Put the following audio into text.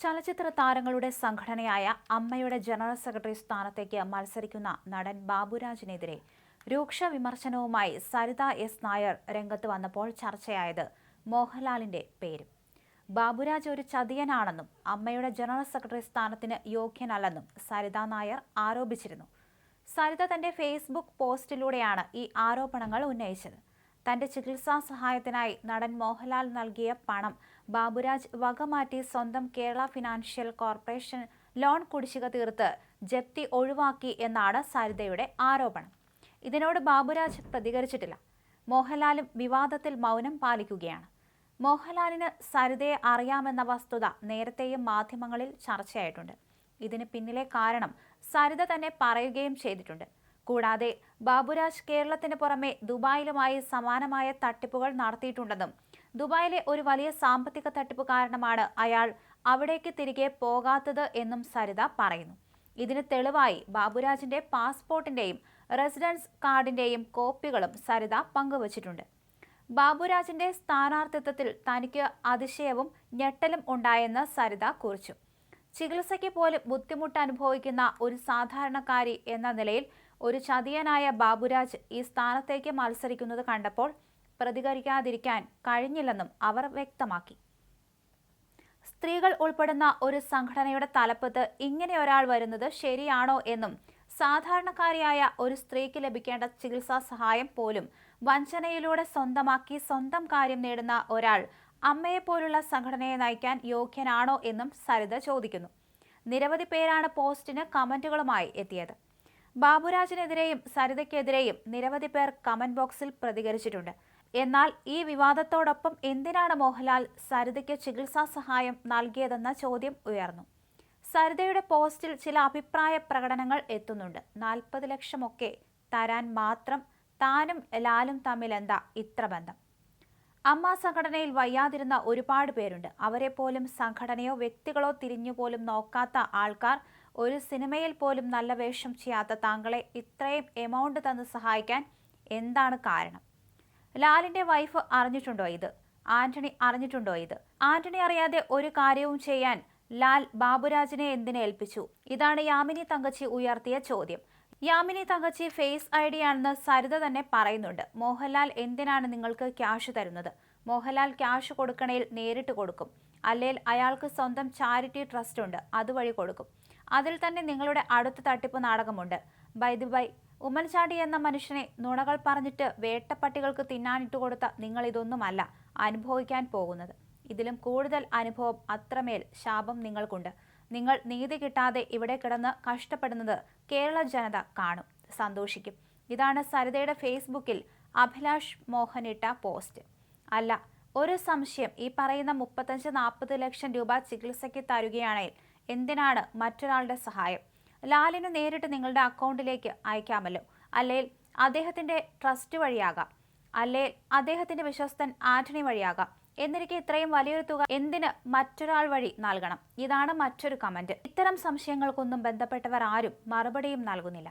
ചലച്ചിത്ര താരങ്ങളുടെ സംഘടനയായ അമ്മയുടെ ജനറൽ സെക്രട്ടറി സ്ഥാനത്തേക്ക് മത്സരിക്കുന്ന നടൻ ബാബുരാജിനെതിരെ രൂക്ഷ വിമർശനവുമായി സരിത എസ് നായർ രംഗത്ത് വന്നപ്പോൾ ചർച്ചയായത് മോഹൻലാലിന്റെ പേരും. ബാബുരാജ് ഒരു ചതിയനാണെന്നും അമ്മയുടെ ജനറൽ സെക്രട്ടറി സ്ഥാനത്തിന് യോഗ്യനല്ലെന്നും സരിത നായർ ആരോപിച്ചിരുന്നു. സരിത തന്റെ ഫേസ്ബുക്ക് പോസ്റ്റിലൂടെയാണ് ഈ ആരോപണങ്ങൾ ഉന്നയിച്ചത്. തന്റെ ചികിത്സാ സഹായത്തിനായി നടൻ മോഹൻലാൽ നൽകിയ പണം. ബാബുരാജ് വകമാറ്റി സ്വന്തം കേരള ഫിനാൻഷ്യൽ കോർപ്പറേഷൻ ലോൺ കുടിശ്ശിക തീർത്ത് ജപ്തി ഒഴിവാക്കി എന്നാണ് സരിതയുടെ ആരോപണം. ഇതിനോട് ബാബുരാജ് പ്രതികരിച്ചിട്ടില്ല. മോഹൻലാലും വിവാദത്തിൽ മൗനം പാലിക്കുകയാണ്. മോഹൻലാലിന് സരിതയെ അറിയാമെന്ന വസ്തുത നേരത്തെയും മാധ്യമങ്ങളിൽ ചർച്ചയായിട്ടുണ്ട്. ഇതിന് പിന്നിലെ കാരണം സരിത തന്നെ പറയുകയും ചെയ്തിട്ടുണ്ട്. കൂടാതെ ബാബുരാജ് കേരളത്തിന് പുറമെ ദുബായിലുമായി സമാനമായ തട്ടിപ്പുകൾ നടത്തിയിട്ടുണ്ടെന്നും ദുബായിലെ ഒരു വലിയ സാമ്പത്തിക തട്ടിപ്പ് കാരണമാണ് അയാൾ അവിടേക്ക് തിരികെ പോകാത്തത് എന്നും സരിത പറയുന്നു. ഇതിന് തെളിവായി ബാബുരാജിന്റെ പാസ്പോർട്ടിന്റെയും റെസിഡൻസ് കാർഡിന്റെയും കോപ്പികളും സരിത പങ്കുവച്ചിട്ടുണ്ട്. ബാബുരാജിന്റെ സ്ഥാനാർത്ഥിത്വത്തിൽ തനിക്ക് അതിശയവും ഞെട്ടലും ഉണ്ടായെന്ന് സരിത കുറിച്ചു. ചികിത്സയ്ക്ക് പോലും ബുദ്ധിമുട്ട് അനുഭവിക്കുന്ന ഒരു സാധാരണക്കാരി എന്ന നിലയിൽ ഒരു ചതിയനായ ബാബുരാജ് ഈ സ്ഥാനത്തേക്ക് മത്സരിക്കുന്നത് കണ്ടപ്പോൾ പ്രതികരിക്കാതിരിക്കാൻ കഴിഞ്ഞില്ലെന്നും അവർ വ്യക്തമാക്കി. സ്ത്രീകൾ ഉൾപ്പെടുന്ന ഒരു സംഘടനയുടെ തലപ്പത്ത് ഇങ്ങനെ ഒരാൾ വരുന്നത് ശരിയാണോ എന്നും സാധാരണക്കാരിയായ ഒരു സ്ത്രീക്ക് ലഭിക്കേണ്ട ചികിത്സാ സഹായം പോലും വഞ്ചനയിലൂടെ സ്വന്തമാക്കി സ്വന്തം കാര്യം നേടുന്ന ഒരാൾ അമ്മയെപ്പോലുള്ള സംഘടനയെ നയിക്കാൻ യോഗ്യനാണോ എന്നും സരിത ചോദിക്കുന്നു. നിരവധി പേരാണ് പോസ്റ്റിന് കമന്റുകളുമായി എത്തിയത്. ബാബുരാജിനെതിരെയും സരിതയ്ക്കെതിരെയും നിരവധി പേർ കമന്റ് ബോക്സിൽ പ്രതികരിച്ചിട്ടുണ്ട്. എന്നാൽ ഈ വിവാദത്തോടൊപ്പം എന്തിനാണ് മോഹൻലാൽ സരിതയ്ക്ക് ചികിത്സാ സഹായം നൽകിയതെന്ന ചോദ്യം ഉയർന്നു. സരിതയുടെ പോസ്റ്റിൽ ചില അഭിപ്രായ പ്രകടനങ്ങൾ എത്തുന്നുണ്ട്. നാൽപ്പത് ലക്ഷമൊക്കെ തരാൻ മാത്രം താനും ലാലും തമ്മിൽ എന്താ ഇത്ര ബന്ധം? അമ്മ സംഘടനയിൽ വയ്യാതിരുന്ന ഒരുപാട് പേരുണ്ട്. അവരെ പോലും സംഘടനയോ വ്യക്തികളോ തിരിഞ്ഞുപോലും നോക്കാത്ത ആൾക്കാർ ഒരു സിനിമയിൽ പോലും നല്ല വേഷം ചെയ്യാത്ത താങ്കളെ ഇത്രയും എമൗണ്ട് തന്ന് സഹായിക്കാൻ എന്താണ് കാരണം? ലാലിന്റെ വൈഫ് അറിഞ്ഞിട്ടുണ്ടോ ഇത്? ആന്റണി അറിഞ്ഞിട്ടുണ്ടോ ഇത്? ആന്റണി അറിയാതെ ഒരു കാര്യവും ചെയ്യാൻ ലാൽ ബാബുരാജിനെ എന്തിനെ ഏൽപ്പിച്ചു? ഇതാണ് യാമിനി തങ്കച്ചി ഉയർത്തിയ ചോദ്യം. Yamini Thankachi face I D ആണെന്ന് സരിത തന്നെ പറയുന്നുണ്ട്. മോഹൻലാൽ എന്തിനാണ് നിങ്ങൾക്ക് ക്യാഷ് തരുന്നത്? മോഹൻലാൽ ക്യാഷ് കൊടുക്കണേൽ നേരിട്ട് കൊടുക്കും. അല്ലെങ്കിൽ അയാൾക്ക് സ്വന്തം ചാരിറ്റി ട്രസ്റ്റ് ഉണ്ട്. അതുവഴി കൊടുക്കും. അതിൽ തന്നെ നിങ്ങളുടെ അടുത്ത തട്ടിപ്പ് നാടകമുണ്ട്. Bye bye. ഉമ്മൻചാണ്ടി എന്ന മനുഷ്യനെ നുണകൾ പറഞ്ഞിട്ട് വേട്ടപ്പട്ടികൾക്ക് തിന്നാനിട്ട് കൊടുത്ത നിങ്ങൾ ഇതൊന്നുമല്ല അനുഭവിക്കാൻ പോകുന്നത്. ഇതിലും കൂടുതൽ അനുഭവം അത്രമേൽ ശാപം നിങ്ങൾക്കുണ്ട്. നിങ്ങൾ നീതി കിട്ടാതെ ഇവിടെ കിടന്ന് കഷ്ടപ്പെടുന്നത് കേരള ജനത കാണും സന്തോഷിക്കും. ഇതാണ് സരിതയുടെ ഫേസ്ബുക്കിൽ അഭിലാഷ് മോഹൻ ഇട്ട പോസ്റ്റ്. അല്ല ഒരു സംശയം ഈ പറയുന്ന മുപ്പത്തഞ്ച് നാൽപ്പത് ലക്ഷം രൂപ ചികിത്സയ്ക്ക് തരുകയാണെങ്കിൽ എന്തിനാണ് മറ്റൊരാളുടെ സഹായം? ലാലിന് നേരിട്ട് നിങ്ങളുടെ അക്കൗണ്ടിലേക്ക് അയക്കാമല്ലോ. അല്ലെങ്കിൽ അദ്ദേഹത്തിന്റെ ട്രസ്റ്റ് വഴിയാകാം. അല്ലെങ്കിൽ അദ്ദേഹത്തിന്റെ വിശ്വസ്തൻ ആന്റണി വഴിയാകാം. എന്നിരിക്കെ ഇത്രയും വലിയൊരു തുക എന്തിന് മറ്റൊരാൾ വഴി നൽകണം? ഇതാണ് മറ്റൊരു കമന്റ്. ഇത്തരം സംശയങ്ങൾക്കൊന്നും ബന്ധപ്പെട്ടവർ ആരും മറുപടിയും നൽകുന്നില്ല.